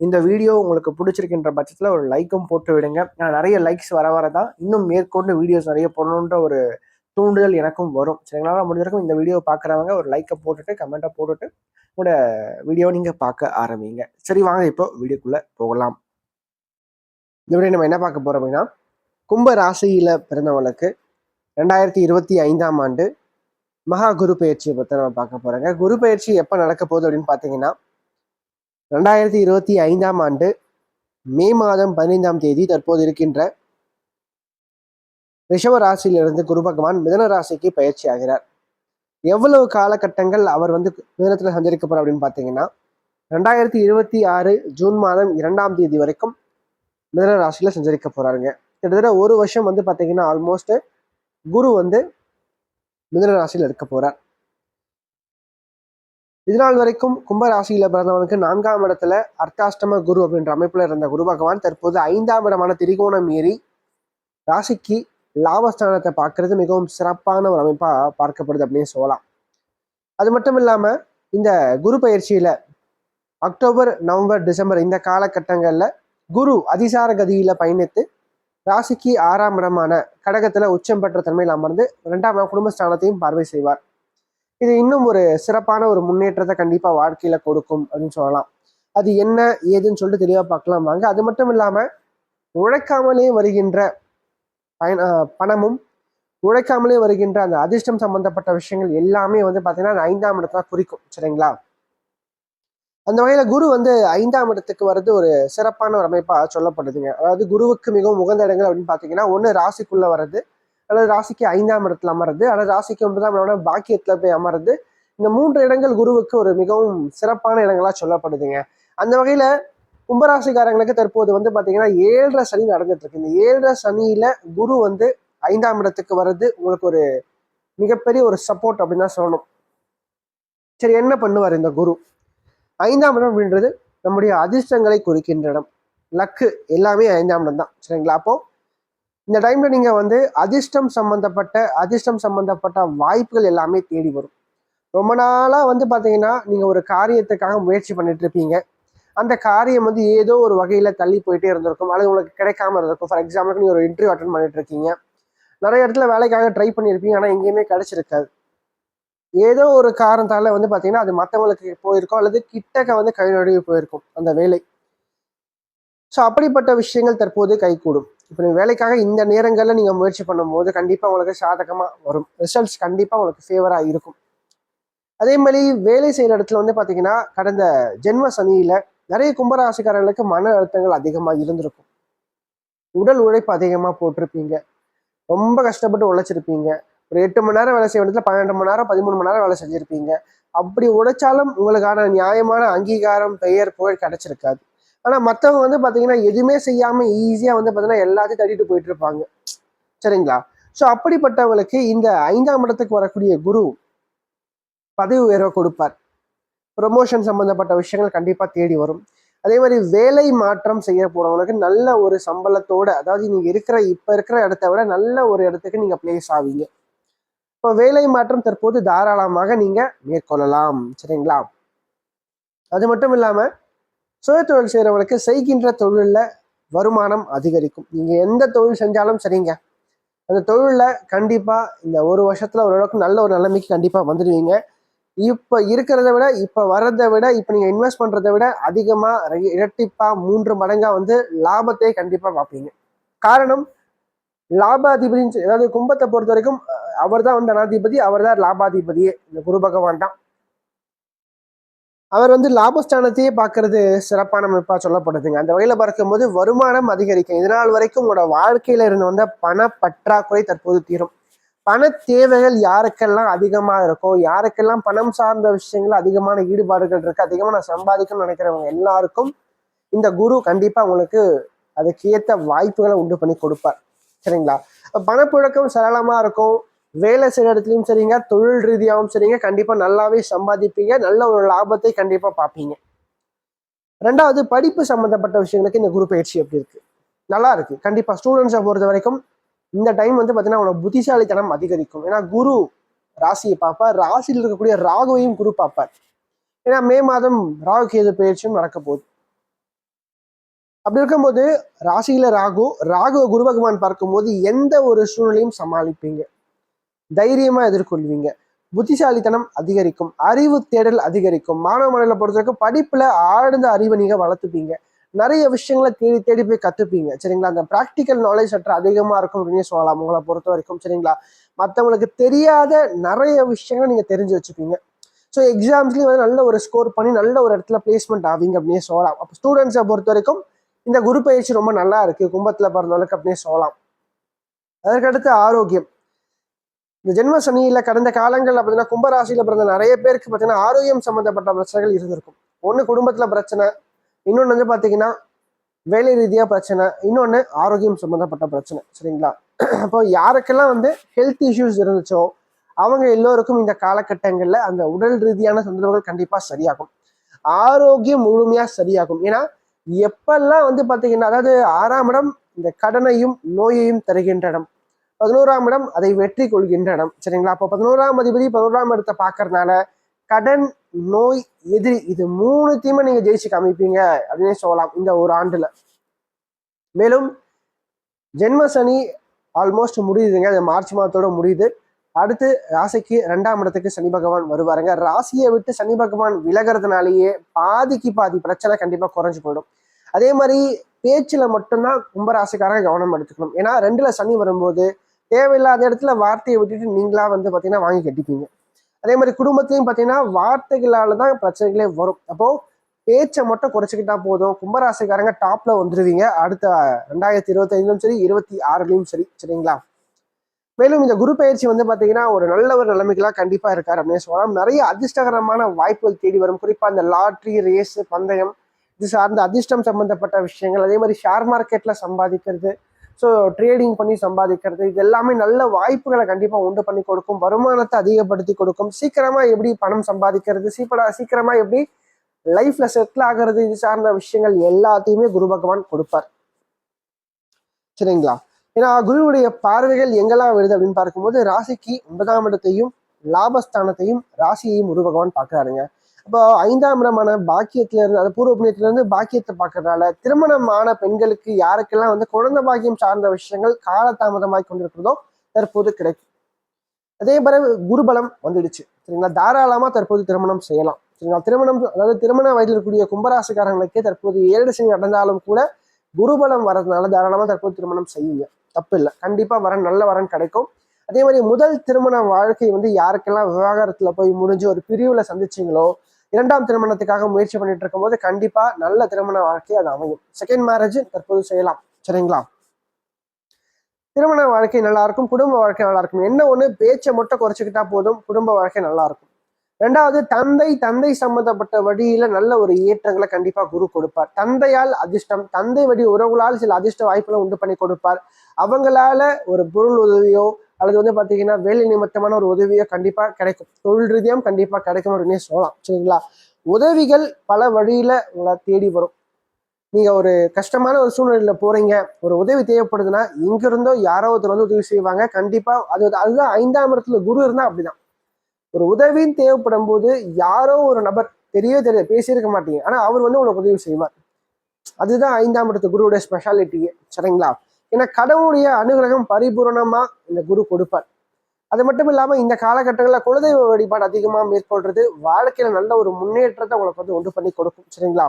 இந்த வீடியோ உங்களுக்கு பிடிச்சிருக்கின்ற பட்சத்தில் ஒரு லைக்கும் போட்டு விடுங்க. நான் நிறைய லைக்ஸ் வர வர தான் இன்னும் மேற்கொண்டு வீடியோஸ் நிறைய போடணுன்ற ஒரு தூண்டுதல் எனக்கும் வரும். சரிங்களா? முடிஞ்ச வரைக்கும் இந்த வீடியோ பார்க்குறவங்க ஒரு லைக்கை போட்டுட்டு கமெண்ட்டை போட்டுட்டு உங்களோட வீடியோ நீங்கள் பார்க்க ஆரம்பிங்க. சரி வாங்க இப்போ வீடியோக்குள்ளே போகலாம். இந்த வீடியோ நம்ம என்ன பார்க்க போகிறோம் அப்படின்னா கும்ப ராசியில் பிறந்தவங்களுக்கு ரெண்டாயிரத்தி இருபத்தி ஐந்தாம் ஆண்டு மகா குரு பயிற்சியை பற்றி நம்ம பார்க்க போகிறோங்க குரு பயிற்சி எப்போ நடக்க போகுது அப்படின்னு பார்த்தீங்கன்னா ரெண்டாயிரத்தி இருபத்தி ஐந்தாம் ஆண்டு மே மாதம் பதினைந்தாம் தேதி தற்போது இருக்கின்ற ரிஷப ராசியிலிருந்து குரு பகவான் மிதன ராசிக்கு பயிற்சி ஆகிறார் எவ்வளவு காலகட்டங்கள் அவர் வந்து மிதனத்தில் சஞ்சரிக்க போகிறார் அப்படின்னு பார்த்தீங்கன்னா ரெண்டாயிரத்தி இருபத்தி ஆறு ஜூன் மாதம் இரண்டாம் தேதி வரைக்கும் மிதன ராசியில சஞ்சரிக்க போறாருங்க. கிட்டத்தட்ட ஒரு வருஷம் வந்து பார்த்தீங்கன்னா ஆல்மோஸ்ட் குரு வந்து மிதன ராசியில் இருக்க போறார். இதுநாள் வரைக்கும் கும்பராசியில் பிறந்தவனுக்கு நான்காம் இடத்துல அர்த்தாஷ்டம குரு அப்படின்ற அமைப்பில் இருந்த குரு பகவான் தற்போது ஐந்தாம் இடமான திரிகோணம் ஏறி ராசிக்கு லாபஸ்தானத்தை பார்க்கறது மிகவும் சிறப்பான ஒரு அமைப்பாக பார்க்கப்படுது அப்படின்னு சொல்லலாம். அது மட்டும் இல்லாமல் இந்த குரு பயிற்சியில் அக்டோபர் நவம்பர் டிசம்பர் இந்த காலகட்டங்களில் குரு அதிசார கதியில் பயணித்து ராசிக்கு ஆறாம் இடமான கடகத்தில் உச்சம் பெற்ற தன்மையில் அமர்ந்து இரண்டாம் இடம் குடும்பஸ்தானத்தையும் பார்வை செய்வார். இது இன்னும் ஒரு சிறப்பான ஒரு முன்னேற்றத்தை கண்டிப்பா வாழ்க்கையில கொடுக்கும் அப்படின்னு சொல்லலாம். அது என்ன ஏதுன்னு சொல்லிட்டு தெளிவா பார்க்கலாம். வாங்க அது மட்டும் இல்லாம உழைக்காமலே வருகின்ற பயன் பணமும் உழைக்காமலே வருகின்ற அந்த அதிர்ஷ்டம் சம்பந்தப்பட்ட விஷயங்கள் எல்லாமே வந்து பாத்தீங்கன்னா அந்த ஐந்தாம் இடத்துல குறிக்கும். சரிங்களா? அந்த வகையில குரு வந்து ஐந்தாம் இடத்துக்கு வர்றது ஒரு சிறப்பான ஒரு அமைப்பா சொல்லப்படுதுங்க. அதாவது குருவுக்கு மிகவும் உகந்த இடங்கள் அப்படின்னு பார்த்தீங்கன்னா ஒன்று ராசிக்குள்ள வர்றது அல்லது ராசிக்கு ஐந்தாம் இடத்துல அமர்றது அல்லது ராசிக்கு ஒன்பதாம் இடம்னா பாக்கியத்துல போய் அமர்றது இந்த மூன்று இடங்கள் குருவுக்கு ஒரு மிகவும் சிறப்பான இடங்களா சொல்லப்படுதுங்க. அந்த வகையில கும்பராசிக்காரங்களுக்கு தற்போது வந்து பாத்தீங்கன்னா ஏழரை சனி நடந்துட்டு இருக்கு இந்த ஏழரை சனியில குரு வந்து ஐந்தாம் இடத்துக்கு வர்றது உங்களுக்கு ஒரு மிகப்பெரிய ஒரு சப்போர்ட் அப்படின்னு தான் சொல்லணும். சரி என்ன பண்ணுவார் இந்த குரு? ஐந்தாம் இடம் அப்படின்றது நம்முடைய அதிர்ஷ்டங்களை குறிக்கின்ற இடம். லக்கு எல்லாமே ஐந்தாம் இடம் தான். சரிங்களா? அப்போ இந்த டைம்ல நீங்க வந்து அதிர்ஷ்டம் சம்பந்தப்பட்ட அதிர்ஷ்டம் சம்பந்தப்பட்ட வாய்ப்புகள் எல்லாமே தேடி வரும். ரொம்ப நாளா வந்து பாத்தீங்கன்னா நீங்க ஒரு காரியத்துக்காக முயற்சி பண்ணிட்டு இருப்பீங்க. அந்த காரியம் வந்து ஏதோ ஒரு வகையில தள்ளி போயிட்டே இருந்திருக்கும். அல்லது உங்களுக்கு கிடைக்காம இருந்திருக்கும். ஃபார் எக்ஸாம்பிளுக்கு நீங்க ஒரு இன்டர்வியூ அட்டன் பண்ணிட்டு இருக்கீங்க. நிறைய இடத்துல வேலைக்காக ட்ரை பண்ணியிருப்பீங்க ஆனா எங்கேயுமே கிடைச்சிருக்காது. ஏதோ ஒரு காரணத்தால வந்து பாத்தீங்கன்னா அது மற்றவங்களுக்கு போயிருக்கும். அல்லது கிட்டக்க வந்து கை நழுவி போயிருக்கும் அந்த வேலை. ஸோ அப்படிப்பட்ட விஷயங்கள் தற்போது கைகூடும். இப்போ நீங்கள் வேலைக்காக இந்த நேரங்களில் நீங்கள் முயற்சி பண்ணும்போது கண்டிப்பாக உங்களுக்கு சாதகமாக வரும். ரிசல்ட்ஸ் கண்டிப்பாக உங்களுக்கு ஃபேவராக இருக்கும். அதே மாதிரி வேலை செய்கிற இடத்துல வந்து பார்த்தீங்கன்னா கடந்த ஜென்ம சனியில் நிறைய கும்பராசிக்காரர்களுக்கு மன அழுத்தங்கள் அதிகமாக இருந்திருக்கும். உடல் உழைப்பு அதிகமாக போட்டிருப்பீங்க. ரொம்ப கஷ்டப்பட்டு உழைச்சிருப்பீங்க. ஒரு எட்டு மணி நேரம் வேலை செய்ய இடத்துல பன்னெண்டு மணி நேரம் பதிமூணு மணி நேரம் வேலை செஞ்சுருப்பீங்க. அப்படி உழைச்சாலும் உங்களுக்கான நியாயமான அங்கீகாரம் பெயர் புகழ் கிடைச்சிருக்காது. ஆனால் மற்றவங்க வந்து பார்த்தீங்கன்னா எதுவுமே செய்யாமல் ஈஸியாக வந்து பார்த்தீங்கன்னா எல்லாத்தையும் தட்டிட்டு போயிட்டு இருப்பாங்க. சரிங்களா? ஸோ அப்படிப்பட்டவங்களுக்கு இந்த ஐந்தாம் இடத்துக்கு வரக்கூடிய குரு பதவி உயர்வை கொடுப்பார். ப்ரொமோஷன் சம்மந்தப்பட்ட விஷயங்கள் கண்டிப்பாக தேடி வரும். அதே மாதிரி வேலை மாற்றம் செய்ய போகிறவங்களுக்கு நல்ல ஒரு சம்பளத்தோடு அதாவது நீங்கள் இருக்கிற இப்போ இருக்கிற இடத்த விட நல்ல ஒரு இடத்துக்கு நீங்கள் பிளேஸ் ஆவீங்க. இப்போ வேலை மாற்றம் தற்போது தாராளமாக நீங்கள் மேற்கொள்ளலாம். சரிங்களா? அது மட்டும் இல்லாமல் சுய தொழில் செய்கிறவங்களுக்கு செய்கின்ற தொழிலில் வருமானம் அதிகரிக்கும். நீங்கள் எந்த தொழில் செஞ்சாலும் சரிங்க. அந்த தொழிலில் கண்டிப்பாக இந்த ஒரு வருஷத்தில் ஓரளவுக்கு நல்ல ஒரு நிலைமைக்கு கண்டிப்பாக வந்துடுவீங்க. இப்போ இருக்கிறத விட இப்போ வர்றதை விட இப்போ நீங்கள் இன்வெஸ்ட் பண்ணுறதை விட அதிகமாக இரட்டிப்பாக மூன்று மடங்காக வந்து லாபத்தை கண்டிப்பாக பார்ப்பீங்க. காரணம் லாபாதிபதின்னு அதாவது கும்பத்தை பொறுத்த வரைக்கும் அவர் தான் வந்து அனாதிபதி அவர் தான் லாபாதிபதியே இந்த குரு பகவான் தான். அவர் வந்து லாபஸ்தானத்தையே பார்க்கறது சிறப்பான அமைப்பாக சொல்லப்படுதுங்க. அந்த வகையில் பார்க்கும்போது வருமானம் அதிகரிக்கும். இதனால் வரைக்கும் உங்களோட வாழ்க்கையில இருந்து வந்த பண பற்றாக்குறை தற்போது தீரும். பண தேவைகள் யாருக்கெல்லாம் அதிகமாக இருக்கோ யாருக்கெல்லாம் பணம் சார்ந்த விஷயங்கள் அதிகமான ஈடுபாடுகள் இருக்கு அதிகமாக நான் சம்பாதிக்கணும்னு நினைக்கிறவங்க எல்லாருக்கும் இந்த குரு கண்டிப்பாக உங்களுக்கு அதுக்கேற்ற வாய்ப்புகளை உண்டு பண்ணி கொடுப்பார். சரிங்களா? பணப்புழக்கம் சரளமாக இருக்கும். வேலை செய்கிற இடத்துலையும் சரிங்க தொழில் ரீதியாகவும் சரிங்க. கண்டிப்பாக நல்லாவே சம்பாதிப்பீங்க. நல்ல ஒரு லாபத்தை கண்டிப்பாக பார்ப்பீங்க. ரெண்டாவது படிப்பு சம்மந்தப்பட்ட விஷயங்களுக்கு இந்த குரு பயிற்சி எப்படி இருக்கு? நல்லா இருக்கு. கண்டிப்பாக ஸ்டூடெண்ட்ஸை பொறுத்த வரைக்கும் இந்த டைம் வந்து பார்த்தீங்கன்னா அவனோட புத்திசாலித்தனம் அதிகரிக்கும். ஏன்னா குரு ராசியை பார்ப்பார். ராசியில் இருக்கக்கூடிய ராகுவையும் குரு பார்ப்பார். ஏன்னா மே மாதம் ராகு கேது பயிற்சியும் நடக்க போகுது. அப்படி இருக்கும்போது ராசியில ராகு ராகு குரு பகவான் பார்க்கும்போது எந்த ஒரு சூழ்நிலையும் சமாளிப்பீங்க. தைரியமா எதிர்கொள்வீங்க. புத்திசாலித்தனம் அதிகரிக்கும் அறிவு தேடல் அதிகரிக்கும். மாணவ மண்டல பொறுத்த வரைக்கும் படிப்புல ஆழ்ந்த அறிவை நீங்க வளர்த்துப்பீங்க. நிறைய விஷயங்களை தேடி தேடி போய் கத்துப்பீங்க. சரிங்களா? அந்த ப்ராக்டிக்கல் நாலேஜ் சற்று அதிகமா இருக்கும் அப்படின்னு சொல்லலாம். உங்களை பொறுத்த வரைக்கும் சரிங்களா? மற்றவங்களுக்கு தெரியாத நிறைய விஷயங்களை நீங்க தெரிஞ்சு வச்சுப்பீங்க. ஸோ எக்ஸாம்ஸ்லயும் வந்து நல்ல ஒரு ஸ்கோர் பண்ணி நல்ல ஒரு இடத்துல பிளேஸ்மெண்ட் ஆவீங்க அப்படின்னே சொல்லலாம். அப்போ ஸ்டூடெண்ட்ஸை பொறுத்த வரைக்கும் இந்த குரு பயிற்சி ரொம்ப நல்லா இருக்கு. கும்பத்துல பிறந்தவளுக்கு அப்படின்னே சொல்லலாம். அதற்கடுத்து ஆரோக்கியம். இந்த ஜென்ம சனியில கடந்த காலங்கள்ல பார்த்தீங்கன்னா கும்பராசியில பிறந்த நிறைய பேருக்கு பார்த்தீங்கன்னா ஆரோக்கியம் சம்பந்தப்பட்ட பிரச்சனைகள் இருந்திருக்கும். ஒன்று குடும்பத்துல பிரச்சனை இன்னொன்று வந்து பார்த்தீங்கன்னா வேலை ரீதியா பிரச்சனை இன்னொன்று ஆரோக்கியம் சம்பந்தப்பட்ட பிரச்சனை. சரிங்களா? அப்போ யாருக்கெல்லாம் வந்து ஹெல்த் இஷ்யூஸ் இருந்துச்சோ அவங்க எல்லோருக்கும் இந்த காலகட்டங்களில் அந்த உடல் ரீதியான தொந்தரவுகள் கண்டிப்பாக சரியாகும். ஆரோக்கியம் முழுமையாக சரியாகும். ஏன்னா எப்பெல்லாம் வந்து பார்த்தீங்கன்னா அதாவது ஆறாம் இடம் இந்த கடனையும் நோயையும் தருகின்ற இடம். பதினோராம் இடம் அதை வெற்றி கொள்கின்ற இடம். சரிங்களா? அப்போ பதினோராம் அதிபதி பதினோராம் இடத்தை பார்க்கறதுனால கடன் நோய் எதிரி இது மூணுத்தையுமே நீங்க ஜெயிச்சு காமிப்பீங்க அப்படின்னே சொல்லலாம் இந்த ஒரு ஆண்டுல. மேலும் ஜென்ம சனி ஆல்மோஸ்ட் முடியுதுங்க. அது மார்ச் மாதத்தோட முடியுது. அடுத்து ராசிக்கு ரெண்டாம் இடத்துக்கு சனி பகவான் வருவாருங்க. ராசியை விட்டு சனி பகவான் விலகிறதுனாலேயே பாதிக்கு பாதி பிரச்சனை கண்டிப்பா குறைஞ்சு போயிடும். அதே மாதிரி பேச்சுல மட்டும்தான் கும்பராசிக்காரங்க கவனம் எடுத்துக்கணும். ஏன்னா ரெண்டுல சனி வரும்போது தேவையில்லாத இடத்துல வார்த்தையை விட்டுட்டு நீங்களா வந்து பார்த்தீங்கன்னா வாங்கி கட்டிப்பீங்க. அதே மாதிரி குடும்பத்திலையும் பார்த்தீங்கன்னா வார்த்தைகளால தான் பிரச்சனைகளே வரும். அப்போ பேச்சை மட்டும் குறைச்சிக்கிட்டா போதும். கும்பராசிக்காரங்க டாப்ல வந்துருவீங்க. அடுத்த ரெண்டாயிரத்தி இருபத்தஞ்சிலும் சரி இருபத்தி ஆறுலையும் சரி. சரிங்களா? மேலும் இந்த குரு பயிற்சி வந்து பார்த்தீங்கன்னா ஒரு நல்ல ஒரு நிலைமைக்கெல்லாம் கண்டிப்பாக இருக்கார் அப்படின்னு சொல்லலாம். நிறைய அதிர்ஷ்டகரமான வாய்ப்புகள் தேடி வரும். குறிப்பாக இந்த லாட்ரி ரேஸு பந்தயம் இது சார்ந்த அதிர்ஷ்டம் சம்பந்தப்பட்ட விஷயங்கள். அதே மாதிரி ஷேர் மார்க்கெட்டில் சம்பாதிக்கிறது ஸோ ட்ரேடிங் பண்ணி சம்பாதிக்கிறது இது எல்லாமே நல்ல வாய்ப்புகளை கண்டிப்பாக உண்டு பண்ணி கொடுக்கும் வருமானத்தை அதிகப்படுத்தி கொடுக்கும். சீக்கிரமா எப்படி பணம் சம்பாதிக்கிறது சீப்படா சீக்கிரமா எப்படி லைஃப்ல செட்டில் ஆகிறது இது சார்ந்த விஷயங்கள் எல்லாத்தையுமே குரு பகவான் கொடுப்பார். சரிங்களா? ஏன்னா குருவுடைய பார்வைகள் எங்கெல்லாம் வருது அப்படின்னு பார்க்கும்போது ராசிக்கு ஒன்பதாம் இடத்தையும் லாபஸ்தானத்தையும் ராசியையும் குரு பகவான் பார்க்குறாருங்க. இப்போ ஐந்தாம் இடமான பாக்கியத்துல இருந்து அது பூர்வ புண்ணியத்துல இருந்து பாக்கியத்தை பார்க்கறதுனால திருமணமான பெண்களுக்கு யாருக்கெல்லாம் வந்து குழந்தை பாக்கியம் சார்ந்த விஷயங்கள் காலதாமதமாய் கொண்டிருக்கிறதோ தற்போது கிடைக்கும். அதே போல குருபலம் வந்துடுச்சு. சரிங்களா? தாராளமா தற்போது திருமணம் செய்யலாம். சரிங்களா? திருமணம் அதாவது திருமண வயதில் இருக்கக்கூடிய கும்பராசிக்காரங்களுக்கே தற்போது ஏழு சனி நடந்தாலும் கூட குருபலம் வரதுனால தாராளமா தற்போது திருமணம் செய்யுங்க. தப்பு இல்லை கண்டிப்பா வரன் நல்ல வரன் கிடைக்கும். அதே மாதிரி முதல் திருமண வாழ்க்கை வந்து யாருக்கெல்லாம் விவாகரத்துல போய் முடிஞ்சு ஒரு பிரிவுல சந்திச்சிங்களோ இரண்டாம் திருமணத்துக்காக முயற்சி பண்ணிட்டு இருக்கும்போது கண்டிப்பா நல்ல திருமண வாழ்க்கை அது அமையும். செகண்ட் மேரேஜ் தற்போது செய்யலாம். சரிங்களா? திருமண வாழ்க்கை நல்லா இருக்கும் குடும்ப வாழ்க்கை நல்லா இருக்கும் என்ன ஒண்ணு? பேச்சை மட்டும் குறைச்சிக்கிட்டா போதும் குடும்ப வாழ்க்கை நல்லா இருக்கும் ரெண்டாவது தந்தை தந்தை சம்பந்தப்பட்ட வழியில நல்ல ஒரு ஏற்றங்களை கண்டிப்பா குரு கொடுப்பார். தந்தையால் அதிர்ஷ்டம் தந்தை வழி உறவுகளால் சில அதிர்ஷ்ட வாய்ப்புகளை உண்டு பண்ணி கொடுப்பார். அவங்களால ஒரு பொருள் உதவியோ அல்லது வந்து பாத்தீங்கன்னா வேலை நிமித்தமான ஒரு உதவியோ கண்டிப்பா கிடைக்கும். தொழில் ரீதியாகவும் கண்டிப்பா கிடைக்கும் அப்படின்னு சொல்லலாம். சரிங்களா? உதவிகள் பல வழியில உங்களை தேடி வரும். நீங்க ஒரு கஷ்டமான ஒரு சூழ்நிலையில போறீங்க ஒரு உதவி தேவைப்படுதுன்னா எங்க இருந்தோ யாரோ ஒருத்தர் வந்து உதவி செய்வாங்க. கண்டிப்பா அது அதுதான் ஐந்தாம் இடத்துல குரு இருந்தா அப்படிதான். ஒரு உதவின்னு தேவைப்படும் போது யாரோ ஒரு நபர் தெரியவே தெரிய பேசியிருக்க மாட்டீங்க. ஆனா அவர் வந்து உங்களுக்கு உதவி செய்வார். அதுதான் ஐந்தாம் இடத்து குருவுடைய ஸ்பெஷாலிட்டியே சரிங்களா? ஏன்னா கடவுளுடைய அனுகிரகம் பரிபூரணமா இந்த குரு கொடுப்பார். அது மட்டும் இல்லாம இந்த காலகட்டங்களில் குலதெய்வ வழிபாடு அதிகமா மேற்கொள்றது வாழ்க்கையில நல்ல ஒரு முன்னேற்றத்தை உங்களுக்கு வந்து உண்டு பண்ணி கொடுக்கும். சரிங்களா?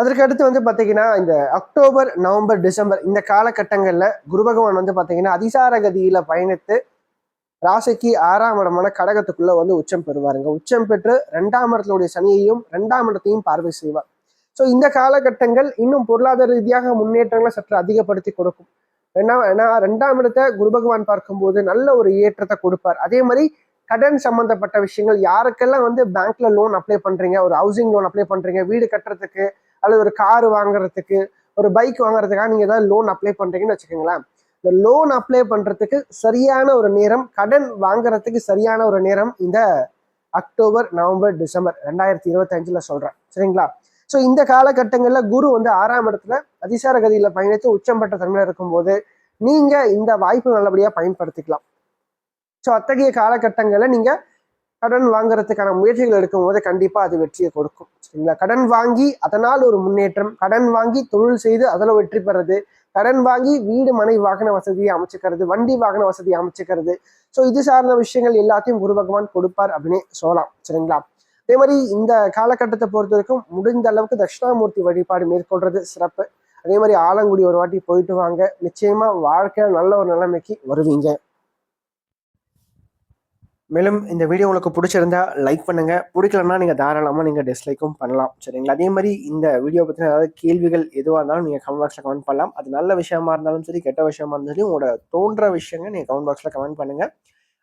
அதற்கு அடுத்து வந்து பாத்தீங்கன்னா இந்த அக்டோபர் நவம்பர் டிசம்பர் இந்த காலகட்டங்கள்ல குரு பகவான் வந்து பாத்தீங்கன்னா அதிசார கதியில பயணித்து ராசிக்கு ஆறாம் இடமான கடகத்துக்குள்ள வந்து உச்சம் பெறுவாருங்க. உச்சம் பெற்று ரெண்டாம் இடத்துடைய சனியையும் ரெண்டாம் இடத்தையும் பார்வை செய்வார். ஸோ இந்த காலகட்டங்கள் இன்னும் பொருளாதார ரீதியாக முன்னேற்றங்களை சற்று அதிகப்படுத்தி கொடுக்கும். ஏன்னா ஏன்னா ரெண்டாம் இடத்தை குரு பகவான் பார்க்கும்போது நல்ல ஒரு ஏற்றத்தை கொடுப்பார். அதே மாதிரி கடன் சம்பந்தப்பட்ட விஷயங்கள் யாருக்கெல்லாம் வந்து பேங்க்ல லோன் அப்ளை பண்றீங்க ஒரு ஹவுசிங் லோன் அப்ளை பண்றீங்க வீடு கட்டுறதுக்கு அல்லது ஒரு கார் வாங்குறதுக்கு ஒரு பைக் வாங்குறதுக்காக நீங்கள் ஏதாவது லோன் அப்ளை பண்ணுறீங்கன்னு வச்சுக்கோங்களேன். இந்த லோன் அப்ளை பண்ணுறதுக்கு சரியான ஒரு நேரம் கடன் வாங்குறதுக்கு சரியான ஒரு நேரம் இந்த அக்டோபர் நவம்பர் டிசம்பர் ரெண்டாயிரத்தி இருபத்தஞ்சில் சொல்கிறேன் சரிங்களா? ஸோ இந்த காலகட்டங்களில் குரு வந்து ஆறாம் இடத்துல அதிசார கதியில் பயணித்து உச்சம் பெற்ற தன்மையில் இருக்கும்போது நீங்கள் இந்த வாய்ப்பு நல்லபடியாக பயன்படுத்திக்கலாம். ஸோ அத்தகைய காலகட்டங்களில் நீங்கள் கடன் வாங்குறதுக்கான முயற்சிகள் எடுக்கும்போது கண்டிப்பாக அது வெற்றியை கொடுக்கும். சரிங்களா? கடன் வாங்கி அதனால் ஒரு முன்னேற்றம் கடன் வாங்கி தொழில் செய்து அதில் வெற்றி பெறது கடன் வாங்கி வீடு மனை வாகன வசதியை அமைச்சுக்கிறது வண்டி வாகன வசதியை அமைச்சுக்கிறது. ஸோ இது சார்ந்த விஷயங்கள் எல்லாத்தையும் குரு பகவான் கொடுப்பார் அப்படின்னு சொல்லலாம். சரிங்களா? அதே மாதிரி இந்த காலகட்டத்தை பொறுத்த வரைக்கும் முடிந்த அளவுக்கு தட்சிணாமூர்த்தி வழிபாடு மேற்கொள்றது சிறப்பு. அதே மாதிரி ஆலங்குடி ஒரு வாட்டி போயிட்டு வாங்க. நிச்சயமா வாழ்க்கையில நல்ல ஒரு நிலைமைக்கு வருவீங்க. மேலும் இந்த வீடியோ உங்களுக்கு பிடிச்சிருந்தா லைக் பண்ணுங்க. பிடிக்கலன்னா நீங்க தாராளமா நீங்க டிஸ்லைக்கும் பண்ணலாம். சரிங்களா? அதே மாதிரி இந்த வீடியோ பத்தின ஏதாவது கேள்விகள் எதுவாக இருந்தாலும் நீங்க கமெண்ட் பாக்ஸ்ல கமெண்ட் பண்ணலாம். அது நல்ல விஷயமா இருந்தாலும் சரி கெட்ட விஷயமா இருந்தாலும் சரி உங்களோட தோன்ற விஷயங்க நீங்க கமெண்ட் பாக்ஸ்ல கமெண்ட் பண்ணுங்க.